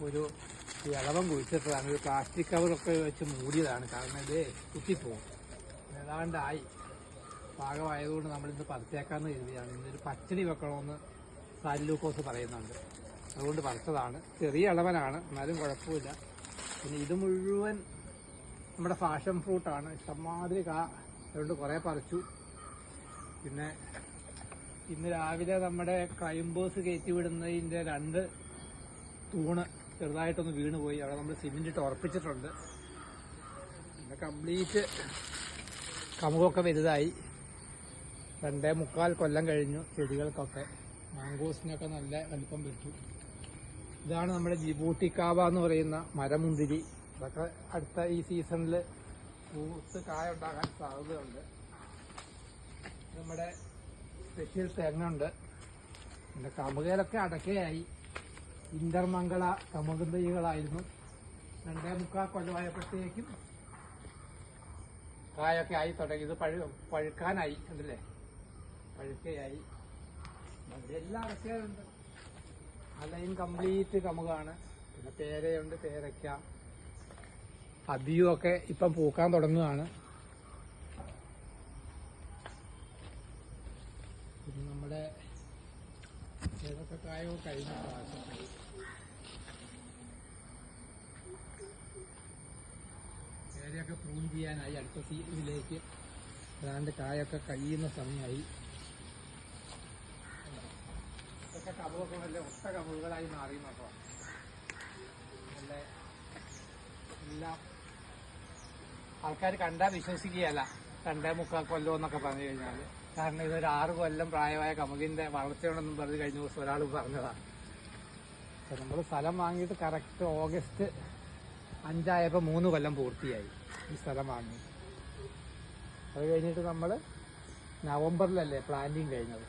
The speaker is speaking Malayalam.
ഒരു ഇളവം കുഴിച്ചിട്ടതാണ്. ഒരു പ്ലാസ്റ്റിക് കവറൊക്കെ വെച്ച് മൂടിയതാണ്. കാരണം ഇത് കുത്തിപ്പോവും. ഏതാണ്ടായി. പാകമായതുകൊണ്ട് നമ്മളിന്ന് പറിച്ചേക്കാന്ന് കരുതിയാണ്. ഇന്നൊരു പച്ചടി വെക്കണമെന്ന് സാലിലൂക്കോസ് പറയുന്നുണ്ട്. അതുകൊണ്ട് പറിച്ചതാണ്. ചെറിയ ഇളവനാണ്. എന്നാലും കുഴപ്പമില്ല. പിന്നെ ഇത് മുഴുവൻ നമ്മുടെ ഫാഷൻ ഫ്രൂട്ടാണ് ഇഷ്ടംമാതിരി കാ അതുകൊണ്ട് കുറേ പറിച്ചു. പിന്നെ ഇന്ന് രാവിലെ നമ്മുടെ ക്രൈംബേഴ്സ് കയറ്റി വിടുന്നതിന്റെ രണ്ട് തൂണ് ചെറുതായിട്ടൊന്ന് വീണ് പോയി അവിടെ നമ്മൾ സിമെന്റ് ഇട്ട് ഉറപ്പിച്ചിട്ടുണ്ട്. പിന്നെ കംപ്ലീറ്റ് കമുകൊക്കെ വലുതായി. രണ്ടേ മുക്കാൽ കൊല്ലം കഴിഞ്ഞു ചെടികൾക്കൊക്കെ. മാങ്കോസിനൊക്കെ നല്ല വലിപ്പം പറ്റു ഇതാണ് നമ്മുടെ ജിബൂട്ടിക്കാവ എന്ന് പറയുന്ന മരമുന്തിരി. അതൊക്കെ അടുത്ത ഈ സീസണിൽ പൂത്ത് കായ ഉണ്ടാകാൻ സാധ്യതയുണ്ട്. നമ്മുടെ സ്പെഷ്യൽ തെങ്ങുണ്ട് പിന്നെ കമുകയിലൊക്കെ അടക്കയായി ഇന്റർമംഗള കമുക് തൈകളായിരുന്നു രണ്ടേ മുക്കാൽ കൊല്ലമായപ്പോഴത്തേക്കും കായൊക്കെ ആയി തുടങ്ങി. ഇത് പഴു പഴുക്കാനായി അതല്ലേ പഴുക്കയായി. എല്ലാ അടക്കയുണ്ട് അലയും കംപ്ലീറ്റ് കമുകാണ്. പിന്നെ പേരയുണ്ട് പേരയ്ക്ക. അബിയും ഒക്കെ ഇപ്പം പൂക്കാൻ തുടങ്ങുകയാണ്. കായോ കഴിഞ്ഞ പ്രാവശ്യം പേരയൊക്കെ പ്രൂൺ ചെയ്യാനായി അടുത്ത സീറ്റിലേക്ക് ഏതാണ്ട് കായൊക്കെ കഴിയുന്ന സമയമായി. ഇതൊക്കെ കമുകൊക്കെ നല്ല ഒത്ത കമുകളായി മാറി നോക്കാം നല്ല എല്ലാം ആൾക്കാർ കണ്ടാൽ വിശ്വസിക്കുകയല്ല. രണ്ടേ മുക്കാൽ കൊല്ലം എന്നൊക്കെ പറഞ്ഞു കഴിഞ്ഞാൽ കാരണം ഇതൊരു ആറ് കൊല്ലം പ്രായമായ കമുകിന്റെ വളർച്ചയുണ്ടെന്നും പറഞ്ഞ് കഴിഞ്ഞ ദിവസം ഒരാൾ പറഞ്ഞതാണ് നമ്മൾ സ്ഥലം വാങ്ങിയിട്ട് കറക്റ്റ് ഓഗസ്റ്റ് അഞ്ചായപ്പോൾ മൂന്ന് കൊല്ലം പൂർത്തിയായി ഈ സ്ഥലം വാങ്ങി. അത് കഴിഞ്ഞിട്ട് നമ്മൾ നവംബറിലല്ലേ പ്ലാന്റിങ് കഴിഞ്ഞത്.